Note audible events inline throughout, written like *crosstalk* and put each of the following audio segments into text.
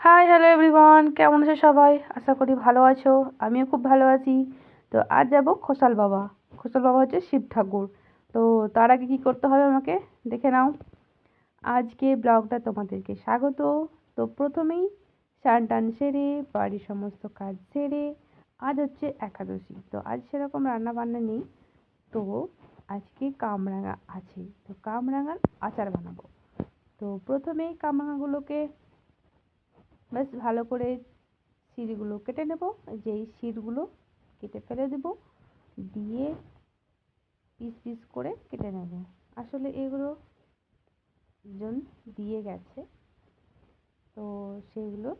Hi hello everyone কেমন আছো সবাই? আশা করি ভালো আছো। আমিও খুব ভালো আছি। তো আজ যাব খোসাল বাবা। খোসাল বাবা হচ্ছে শিব ঠাকুর। তো তার আগে কী করতে হবে আমাকে? দেখে নাও। আজকে ব্লগটা তোমাদেরকে স্বাগত। তো প্রথমেই স্নান টান সেরে, বাড়ির সমস্ত কাজ সেরে, আজ হচ্ছে একাদশী। তো আজ সেরকম রান্না বান্না নেই। তো আজকে কামরাঙা আছে। তো কামরাঙার আচার বানাবো। তো প্রথমেই কামরাঙাগুলোকে বেশ ভালো করে শিরগুলো কেটে নেব। যেই শিরগুলো কেটে ফেলে দেব। দিয়ে পিস পিস করে কেটে নেব। আসলে এগুলো জন দিয়ে গেছে। তো সেগুলো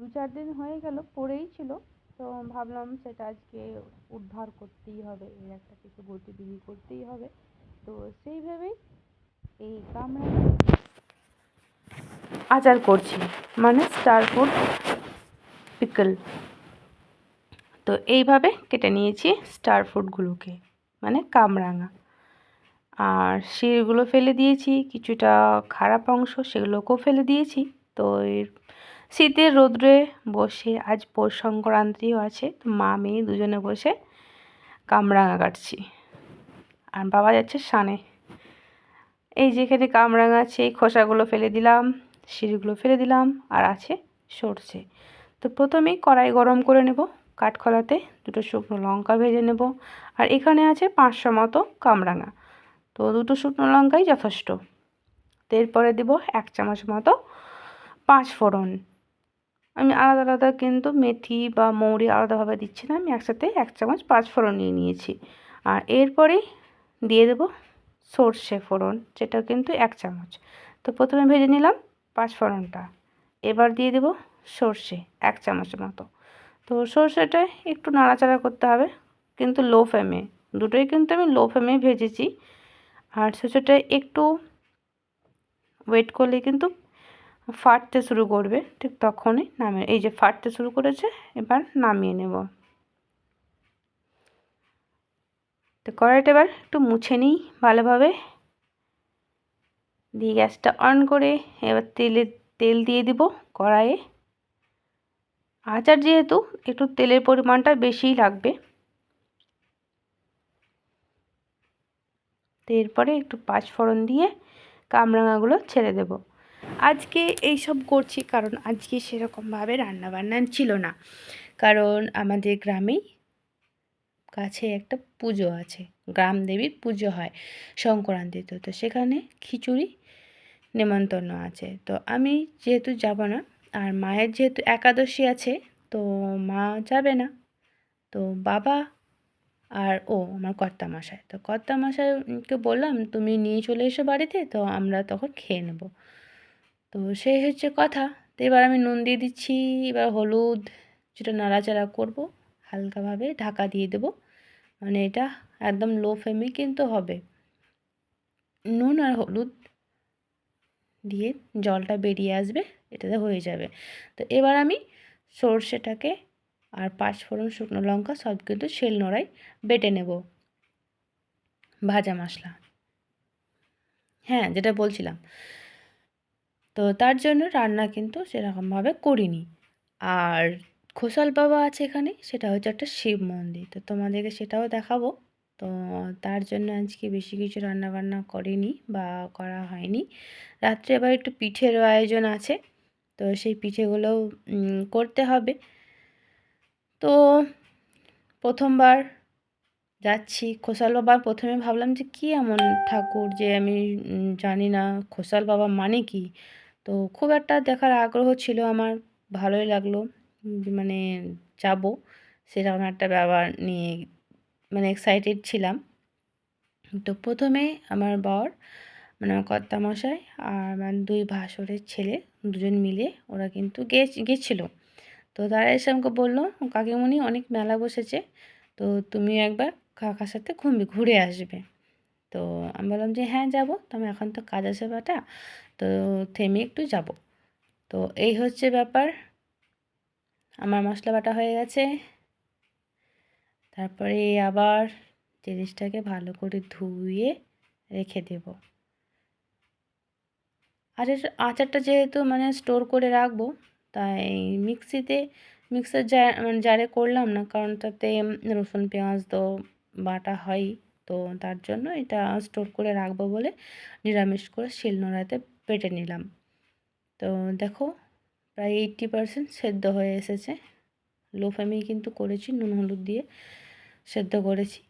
দু চার দিন হয়ে গেল, পড়েই ছিল। তো ভাবলাম সেটা আজকে উদ্ধার করতেই হবে, এর একটা কিছু গতিবিধি করতেই হবে। তো সেইভাবেই এই কামড়া আচার করছি মানে স্টার ফুড পিকল তো এইভাবে কেটে নিয়েছি স্টার ফুডগুলোকে মানে কামরাঙা। আর শিরগুলো ফেলে দিয়েছি, কিছুটা খারাপ অংশ সেগুলোকেও ফেলে দিয়েছি। তো এর শীতের রোদ্রে বসে, আজ পৌষ সংক্রান্তিও আছে, তো মা মেয়ে দুজনে বসে কামরাঙা কাটছি। আর বাবা যাচ্ছে সানে। এই যেখানে কামরাঙা আছে এই খোসাগুলো ফেলে দিলাম। সিঁড়িগুলো ফেলে দিলাম আর আছে সরষে। তো প্রথমেই কড়াই গরম করে নেব, কাঠখোলাতে দুটো শুকনো লঙ্কা ভেজে নেব আর এখানে আছে পাঁচশো মতো কামরাঙা। তো দুটো শুকনো লঙ্কাই যথেষ্ট। এরপরে দেব এক চামচ মতো পাঁচ ফোড়ন। আমি আলাদা আলাদা কিন্তু মেথি বা মৌরি আলাদাভাবে দিচ্ছি না, আমি একসাথে এক চামচ পাঁচ ফোড়ন নিয়ে নিয়েছি। আর এরপরেই দিয়ে দেব সর্ষে ফোড়ন, যেটা কিন্তু এক চামচ। তো প্রথমে ভেজে নিলাম পাঁচফোড়নটা এবার দিয়ে দেব সর্ষে, এক চামচ মতো। তো সর্ষেটা একটু নাড়াচাড়া করতে হবে, কিন্তু লো ফ্লেমে। দুটোই কিন্তু আমি লো ফ্লেমে ভেজেছি। আর সর্ষেটা একটু ওয়েট করলে কিন্তু ফাটতে শুরু করবে, ঠিক তখনই নামে এই যে ফাটতে শুরু করেছে, এবার নামিয়ে নেব। তো কড়াইটা এবার একটু মুছে নিই ভালোভাবে। দিয়ে গ্যাসটা অন করে এবার তেলের তেল দিয়ে দিব কড়াইয়ে। আচার যেহেতু, একটু তেলের পরিমাণটা বেশিই লাগবে। এরপরে একটু পাঁচফোড়ন দিয়ে কামরাঙাগুলো ছেড়ে দেব। আজকে এই সব করছি কারণ আজকে সেরকমভাবে রান্নাবান্না ছিল না। কারণ আমাদের গ্রামেই কাছে একটা পুজো আছে গ্রাম দেবীর পুজো হয় সংক্রান্তিতে। তো সেখানে খিচুড়ি নেমন্তন্ন আছে। তো আমি যেহেতু যাব না, আর মায়ের যেহেতু একাদশী আছে, তো মা যাবে না। তো বাবা আর ও, আমার কর্তামশাই তো কর্তামশাইকে বললাম, তুমি নিয়ে চলে এসো বাড়িতে, তো আমরা তখন খেয়ে নেব। তো সেই হচ্ছে কথা। তো এবার আমি নুন দিয়ে দিচ্ছি, এবার হলুদ, যেটা নাড়াচাড়া করব, হালকাভাবে ঢাকা দিয়ে দেব। মানে এটা একদম লো ফ্লেমে কিন্তু হবে। নুন আর হলুদ দিয়ে জলটা বেরিয়ে আসবে, এটাতে হয়ে যাবে। তো এবার আমি সর্ষেটাকে আর পাঁচফোড়ন শুকনো লঙ্কা সব কিন্তু শেল নোড়াই বেটে নেব। ভাজা মশলা। হ্যাঁ যেটা বলছিলাম। তো তার জন্য রান্না কিন্তু সেরকমভাবে করিনি। আর খোসাল বাবা আছে এখানে, সেটা হচ্ছে একটা শিব মন্দির। তো তোমাদেরকে সেটাও দেখাবো। তো তার জন্য আজকে বেশি কিছু রান্নাবান্না করিনি বা করা হয়নি। রাত্রে আবার একটু পিঠেরও আয়োজন আছে, তো সেই পিঠেগুলোও করতে হবে। তো প্রথমবার যাচ্ছি খোসাল বাবা প্রথমে ভাবলাম যে কী এমন ঠাকুর যে আমি জানি না খোসাল বাবা মানে কি? তো খুব একটা দেখার আগ্রহ ছিল আমার, ভালোই লাগল। মানে যাব, সেরকম একটা ব্যাপার নিয়ে মানে এক্সাইটেড ছিলাম। তো প্রথমে আমার বর মানে আমার কর্তামশাই আর আমার দুই ভাসুরের ছেলে দুজন মিলে ওরা কিন্তু গেছিল তো তারা এসে আমাকে বলল কাকিমণি অনেক মেলা বসেছে, তো তুমি একবার কাকার সাথে ঘুমি ঘুরে আসবে। তো আমি বললাম যে হ্যাঁ যাব। তো আমি এখন তো কাজ আছে বাটা, তো থেমে একটু যাব। তো এই হচ্ছে ব্যাপার। আমার মশলা বাটা হয়ে গেছে। তারপরে আবার জিনিসটাকে ভালো করে ধুয়ে রেখে দেব। আচার আচারটা যেহেতু মানে স্টোর করে রাখব, তাই মিক্সিতে, মিক্সার জা মানে জারে করলাম না, কারণ তাতে রসুন, পেঁয়াজ, তো বাটা হয়ই, তো তার জন্য এটা স্টোর করে রাখব বলে নিরামিষ করে শিলনোড়াতে পেটে নিলাম। তো দেখো, প্রায় এইট্টি পারসেন্ট সেদ্ধ হয়ে এসেছে। লো ফ্লেমেই কিন্তু করেছি নুন, হলুদ দিয়ে। সেদ্ধ করেছি।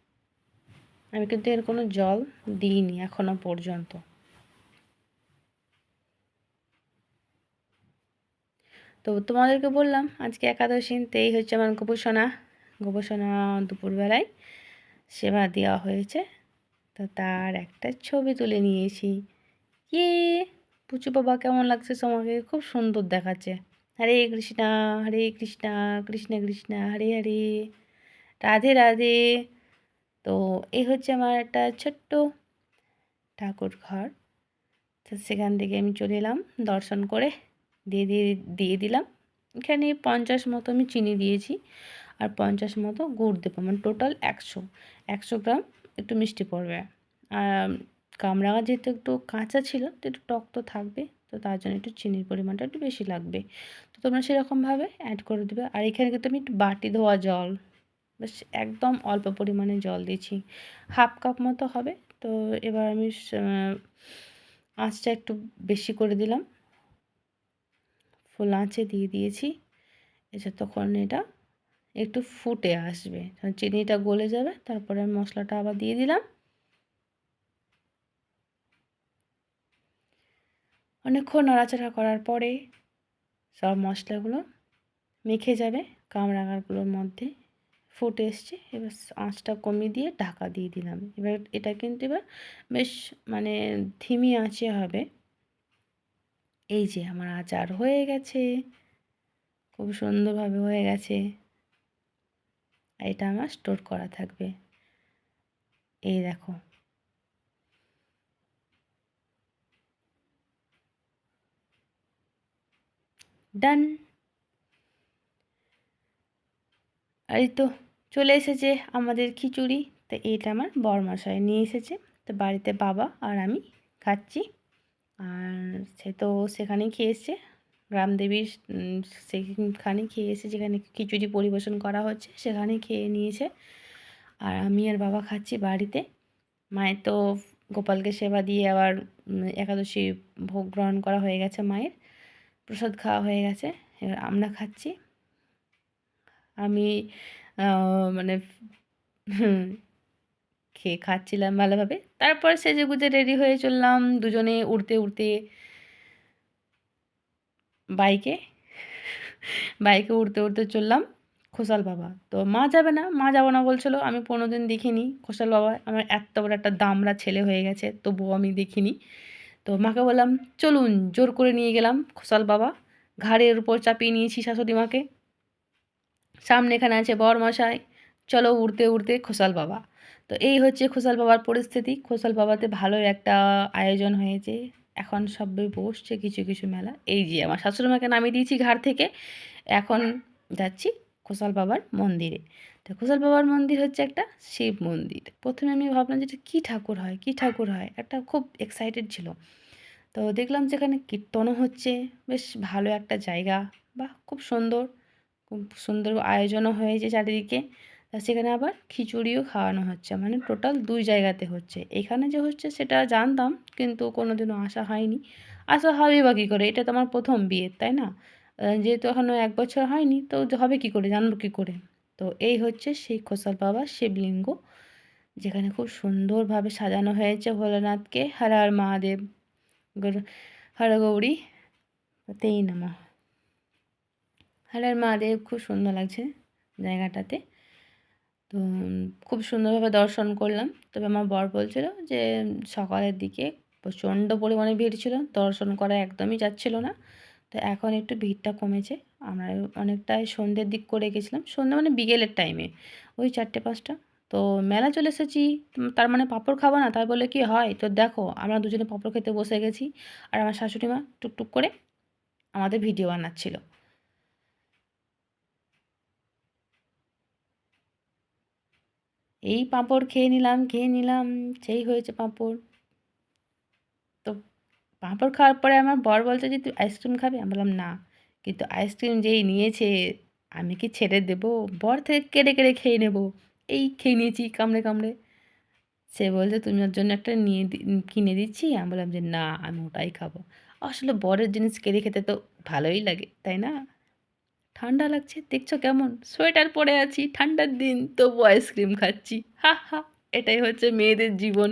আমি কিন্তু এর কোনো জল দিইনি এখনও পর্যন্ত। তো তোমাদেরকে বললাম, আজকে একাদশী এই হচ্ছে আমার গোপোষণা গোপোষণা দুপুরবেলায় সেবা দেওয়া হয়েছে। তো তার একটা ছবি তুলে নিয়েছি। ইয়ে পুচু বাবা কেমন লাগছে তোমাকে? খুব সুন্দর দেখাচ্ছে। হরে কৃষ্ণা হরে কৃষ্ণা, কৃষ্ণ কৃষ্ণা, হরে হরে। রাধে রাধে। তো এই হচ্ছে আমার একটা ছোট্ট ঠাকুর ঘর। তো সেখান থেকে আমি চলে এলাম, দর্শন করে দিয়ে দিয়ে দিয়ে দিলাম। এখানে পঞ্চাশ মতো আমি চিনি দিয়েছি আর পঞ্চাশ মতো গুড় দেবো। মানে টোটাল একশো একশো গ্রাম একটু মিষ্টি পড়বে। আর কামরাঙা যেহেতু একটু কাঁচা ছিল, তো একটু টক তো থাকবে, তো তার জন্য একটু চিনির পরিমাণটা একটু বেশি লাগবে। তো তোমরা সেরকমভাবে অ্যাড করে দেবে। আর এখানে কিন্তু আমি একটু বাটি ধোয়া জল বেশ একদম অল্প পরিমাণে জল দিয়েছি। হাফ কাপ মতো হবে। তো এবার আমি আঁচটা একটু বেশি করে দিলাম। ফুল আঁচে দিয়ে দিয়েছি। এসে তখন এটা একটু ফুটে আসবে। চিনিটা গলে যাবে, তারপরে মশলাটা আবার দিয়ে দিলাম। অনেকক্ষণ নাড়াচাড়া করার পরে সব মশলাগুলো মেখে যাবে কামরাঙাগুলোর মধ্যে। ফুটে এসছে। এবার আঁচটা কমিয়ে দিয়ে ঢাকা দিয়ে দিলাম। এবার এটা কিন্তু এবার বেশ মানে ধিমি আঁচে হবে। এই যে আমার আচার হয়ে গেছে। খুব সুন্দরভাবে হয়ে গেছে। এটা আমার স্টোর করা থাকবে। এই দেখো। ডান। আর এই তো চলে এসেছে আমাদের খিচুড়ি। তো এইটা আমার বরমশাই নিয়ে এসেছে। তো বাড়িতে বাবা আর আমি খাচ্ছি। আর সে তো সেখানেই খেয়ে এসছে। গ্রামদেবীর সেখানে খেয়ে এসে যেখানে খিচুড়ি পরিবেশন করা হচ্ছে, সেখানেই খেয়ে নিয়েছে। আর আমি আর বাবা খাচ্ছি বাড়িতে। মায়ের তো গোপালকে সেবা দিয়ে আবার একাদশী ভোগ গ্রহণ করা হয়ে গেছে মায়ের। প্রসাদ খাওয়া হয়ে গেছে। এবার আমরা খাচ্ছি। আমি মানে *laughs* খেয়ে খাচ্ছিলাম ভালোভাবে। তারপর সেজে গুজে রেডি হয়ে চললাম দুজনে উড়তে উড়তে বাইকে। বাইকে উড়তে উড়তে চললাম খোসাল বাবা। তো মা যাবে না, মা যাব না বলছিল, আমি পনেরো দিন দেখিনি খোসাল বাবা। আমার এত বড় একটা দামড়া ছেলে হয়ে গেছে, তবুও আমি দেখিনি। তো মাকে বললাম, চলুন জোর করে নিয়ে গেলাম খোসাল বাবা। ঘাড়ের উপর চাপিয়ে নিয়েছি শাশুড়ি মাকে। সামনে এখানে আছে বর মশাই চলো উড়তে উড়তে খোসাল বাবা। তো এই হচ্ছে খোসাল বাবার পরিস্থিতি। খোসাল বাবাতে ভালো একটা আয়োজন হয়েছে। এখন সবাই বসছে কিছু কিছু মেলা। এই যে আমার শাশুড়িমাকে নামিয়ে দিয়েছি ঘাট থেকে। এখন যাচ্ছি খোসাল বাবার মন্দিরে। তো খোসাল বাবার মন্দির হচ্ছে একটা শিব মন্দির। প্রথমে আমি ভাবলাম যে এটা কী ঠাকুর হয়, কী ঠাকুর হয়? একটা খুব এক্সাইটেড ছিল। তো দেখলাম যেখানে কীর্তনও হচ্ছে। বেশ ভালো একটা জায়গা বা খুব সুন্দর। খুব সুন্দর আয়োজনও হয়েছে চারিদিকে। তা সেখানে আবার খিচুড়িও খাওয়ানো হচ্ছে। মানে টোটাল দুই জায়গাতে হচ্ছে। এখানে যে হচ্ছে সেটা জানতাম, কিন্তু কোনো দিনও আসা হয়নি। আসা হবে বা কী করে? এটা তো আমার প্রথম বিয়ে, তাই না? যেহেতু এখনও এক বছর হয়নি, তো হবে কী করে? জানব কী করে? তো এই হচ্ছে সেই খোসাল বাবা শিবলিঙ্গ, যেখানে খুব সুন্দরভাবে সাজানো হয়েছে ভোলানাথকে। হর মহাদেব হর গৌরী, তেই নামা। হর হর মহাদেব খুব সুন্দর লাগছে জায়গাটাতে। তো খুব সুন্দরভাবে দর্শন করলাম। তবে আমার বর বলছিল যে সকালের দিকে প্রচণ্ড পরিমাণে ভিড় ছিল, দর্শন করা একদমই যাচ্ছিল না। তো এখন একটু ভিড়টা কমেছে। আমরা অনেকটাই সন্ধ্যের দিক করে গেছিলাম। সন্ধ্যে মানে বিকেলের টাইমে ওই চারটে পাঁচটা। তো মেলা চলে এসেছি। তার মানে পাঁপড় খাব না, তাই বলে কি হয়? তো দেখো, আমরা দুজনে পাঁপড় খেতে বসে গেছি। আর আমার শাশুড়ি মা টুকটুক করে আমাদের ভিডিও বানাচ্ছিলো। এই পাঁপড় খেয়ে নিলাম খেয়ে নিলাম, সেই হয়েছে পাঁপড়। তো পাঁপড় খাওয়ার পরে আমার বর বলছে যে, তুই আইসক্রিম খাবি? আমি বললাম, না। কিন্তু আইসক্রিম যেই নিয়েছে, আমি কি ছেড়ে দেবো? বর থেকে কেড়ে কেড়ে খেয়ে নেব। এই খেয়ে নিয়েছি কামড়ে কামড়ে। সে বলছে, তুমি ওর জন্য একটা নিয়ে কিনে দিচ্ছি? আমি বললাম যে, না, আমি ওটাই খাব। আসলে বরের জিনিস কেড়ে খেতে তো ভালোই লাগে, তাই না? ঠান্ডা লাগছে, দেখছ কেমন? সোয়েটার পরে আছি, ঠান্ডার দিন, তবু আইসক্রিম খাচ্ছি। হা হা, এটাই হচ্ছে মেয়েদের জীবন।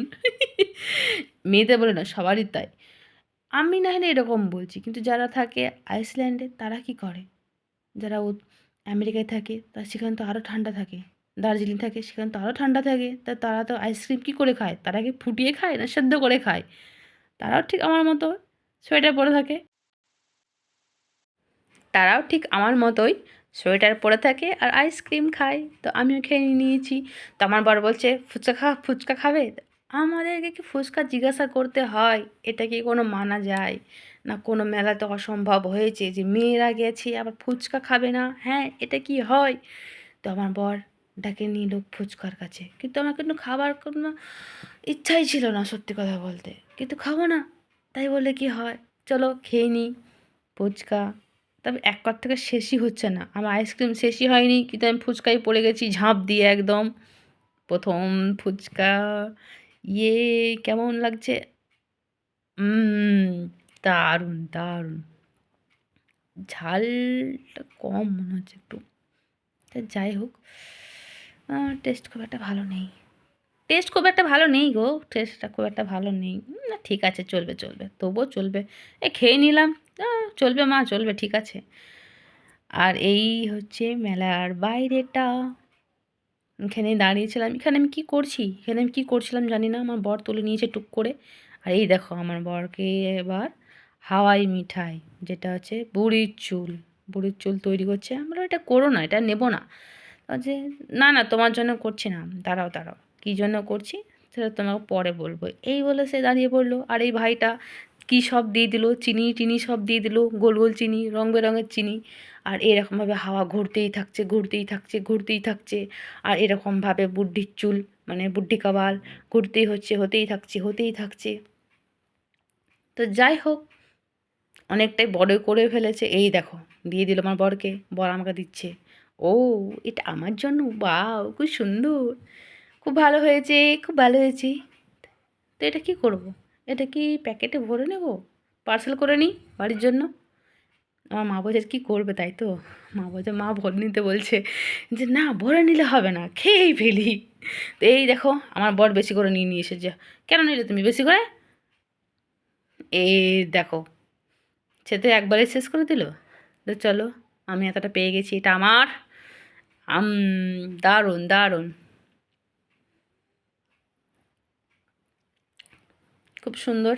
মেয়েদের বলে না, সবারই তাই। আমি না হলে এরকম বলছি, কিন্তু যারা থাকে আইসল্যান্ডে, তারা কি করে? যারা আমেরিকায় থাকে তা সেখানে তো আরও ঠান্ডা থাকে। দার্জিলিং থাকে, সেখানে তো আরও ঠান্ডা থাকে। তা তারা তো আইসক্রিম কী করে খায়? তারা কি ফুটিয়ে খায় না সেদ্ধ করে খায়? তারাও ঠিক আমার মতো সোয়েটার পরে থাকে। তারাও ঠিক আমার মতোই। সোয়েটার পরে থাকে আর আইসক্রিম খায়। তো আমিও খেয়ে নিয়েছি। তো আমার বর বলছে, ফুচকা খা, ফুচকা খাবে? আমাদেরকে কি ফুচকা জিজ্ঞাসা করতে হয়? এটা কি কোনো মানা যায়? না কোনো মেলাতে অসম্ভব হয়েছে যে মেয়েরা গেছে আবার ফুচকা খাবে না? হ্যাঁ এটা কি হয়? তো আমার বর ডাকে নিল ফুচকার কাছে। কিন্তু আমার কিন্তু খাবার কোনো ইচ্ছাই ছিল না সত্যি কথা বলতে। কিন্তু খাব না। তাই বলে কি হয়? চলো খেয়ে নিই ফুচকা। তবে এক কর থেকে শেষই হচ্ছে না। আমার আইসক্রিম শেষই হয়নি, কিন্তু আমি ফুচকায় পড়ে গেছি ঝাঁপ দিয়ে একদম। প্রথম ফুচকা ইয়ে কেমন লাগছে? দারুণ দারুণ। ঝালটা কম মনে হচ্ছে একটু। তা যাই হোক টেস্ট খুব একটা ভালো নেই। টেস্ট খুব একটা ভালো নেই গো টেস্টটা খুব একটা ভালো নেই। না, ঠিক আছে, চলবে চলবে, তবুও চলবে। এ খেয়ে নিলাম। আহ, চলবে মা চলবে ঠিক আছে। আর এই হচ্ছে মেলার বাইরেটা এখানে দাঁড়িয়েছিলাম। এখানে আমি কি করছি? এখানে আমি কী করছিলাম জানি না। আমার বর তুলে নিয়েছে টুক করে। আর এই দেখো আমার বরকে এবার হাওয়াই মিঠাই যেটা হচ্ছে বুড়ির চুল। বুড়ির চুল তৈরি করছে। আমরা এটা করো না এটা নেব না। যে না না তোমার জন্য করছি না। দাঁড়াও দাঁড়াও। কী জন্য করছি? সেটা তোমাকে পরে বলব। এই বলে সে দাঁড়িয়ে পড়ল। আর এই ভাইটা কী সব দিয়ে দিল, চিনি টিনি সব দিয়ে দিল, গোল গোল চিনি, রং বেরঙের চিনি। আর এরকমভাবে হাওয়া ঘুরতেই থাকছে ঘুরতেই থাকছে ঘুরতেই থাকছে। আর এরকমভাবে বুড্ডির চুল মানে বুড্ডি কাবাল ঘুরতেই হচ্ছে, হতেই থাকছে হতেই থাকছে। তো যাই হোক, অনেকটাই বড় করে ফেলেছে। এই দেখো, দিয়ে দিল আমার বরকে, বর আমাকে দিচ্ছে। ও, এটা আমার জন্য? বাও খুব সুন্দর। খুব ভালো হয়েছে, খুব ভালো হয়েছে। তো এটা কি করব। এটা কি প্যাকেটে ভরে নেব? পার্সেল করে নিই বাড়ির জন্য? আমার মা বলছে, কী করবে তাই তো? মা বলছে, মা ভরে নিতে বলছে যে, না, ভরে নিলে হবে না, খেয়েই ফেলি। তো এই দেখো, আমার বর বেশি করে নিয়ে নিয়ে এসেছে। কেন নিলে তুমি বেশি করে? এই দেখো, সে তো একবারে শেষ করে দিল। তো চলো, আমি এতটা পেয়ে গেছি, এটা আমার। দারুণ দারুণ। খুব সুন্দর।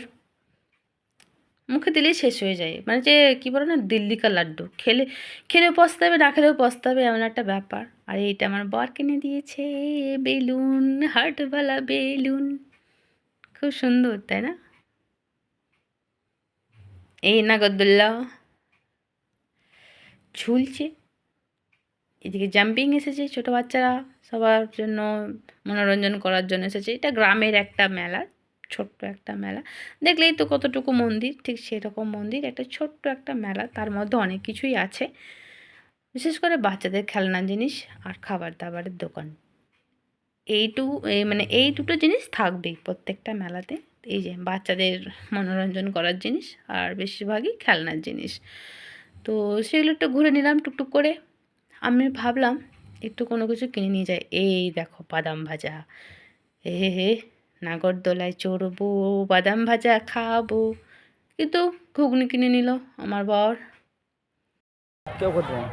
মুখে দিলেই শেষ হয়ে যায়। মানে যে কী বলো না, দিল্লিকা লাড্ডু। খেলে, খেলেও পস্তাবে, না খেলেও পস্তাবে, এমন একটা ব্যাপার। আর এইটা আমার বর কিনে দিয়েছে, বেলুন হার্টওয়ালা বেলুন। খুব সুন্দর, তাই না? এই নাগরদোল্লা ঝুলছে। এদিকে জাম্পিং এসেছে ছোটো বাচ্চারা। সবার জন্য মনোরঞ্জন করার জন্য এসেছে। এটা গ্রামের একটা মেলা। ছোট্ট একটা মেলা। দেখলেই তো কতটুকু মন্দির, ঠিক সেরকম মন্দির, একটা ছোট্ট একটা মেলা, তার মধ্যে অনেক কিছুই আছে। বিশেষ করে বাচ্চাদের খেলনার জিনিস আর খাবার দাবারের দোকান এইটু এই মানে এই দুটো জিনিস থাকবেই প্রত্যেকটা মেলাতে। এই যে বাচ্চাদের মনোরঞ্জন করার জিনিস আর বেশিরভাগই খেলনার জিনিস। তো সেগুলো একটু ঘুরে নিলাম টুকটুক করে। আমি ভাবলাম একটু কোনো কিছু কিনে নিয়ে যাই। এই দেখো বাদাম ভাজা। হে হে হে। নাগরদোলায় চড়বো বাদাম ভাজা খাবো কিন্তু ঘুগনি কিনে নিল আমার বর क्या करते हैं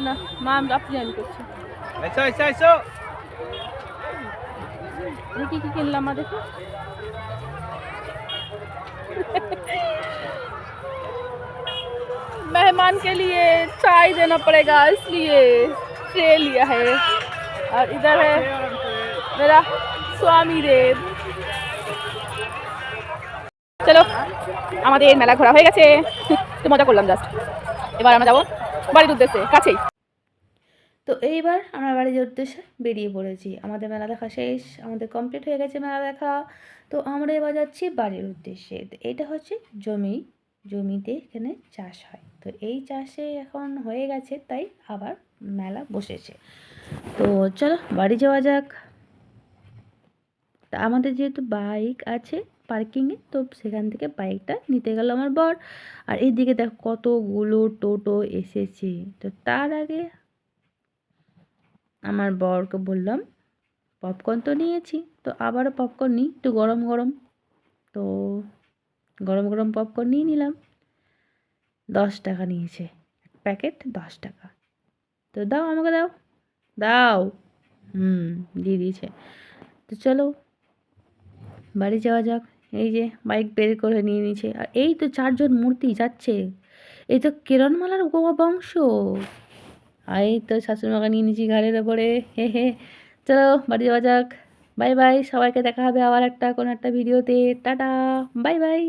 না মা আপনি আমি করছি ऐसा ऐसा ऐसा আমি কী কী কিনলাম মা দেখো मेहमान के लिए चाय देना पड़ेगा इसलिए ट्रे लिया है और इधर है मेरा स्वामी देव চলো আমাদের মেলা ঘোরা হয়ে গেছে *laughs* একটু মজা করলাম জাস্ট এবার আমরা যাবো বাড়ির উদ্দেশ্যে কাছেই তো এইবার আমরা বাড়ির উদ্দেশ্যে বেরিয়ে পড়েছি আমাদের মেলা দেখা শেষ আমাদের কমপ্লিট হয়ে গেছে মেলা দেখা তো আমরা এবার যাচ্ছি বাড়ির উদ্দেশ্যে তো এটা হচ্ছে জমি জমিতে এখানে চাষ হয় তো এই চাষে এখন হয়ে গেছে তাই আবার মেলা বসেছে তো চলো বাড়ি যাওয়া যাক তা আমাদের যেহেতু বাইক আছে পার্কিংয়ে, তো সেখান থেকে বাইকটা নিতে গেল আমার বর। আর এইদিকে দেখো কতগুলো টোটো এসেছে। তো তার আগে আমার বরকে বললাম পপকর্ন তো নিয়েছি, তো আবারও পপকর্ন নিই, একটু গরম গরম। তো গরম গরম পপকর্ন নিয়ে নিলাম। দশ টাকা নিয়েছে প্যাকেট দশ টাকা। তো দাও আমাকে দাও দাও। হুম, দিয়ে দিয়েছে। তো চলো বাড়ি যাওয়া যাক। এই যে বাইক বের করে নিয়ে নিয়েছে আর এই তো চারজন মূর্তি যাচ্ছে। এই তো কেরণমালার গোয়া বংশ আর এই তো শাশুড়িমাকে নিয়ে নিয়েছি ঘাড়ের ওপরে। হে হে। চলো বাড়ি যাওয়া যাক। বাই বাই সবাইকে দেখা হবে আবার একটা, কোনো একটা ভিডিওতে টাটা। Bye bye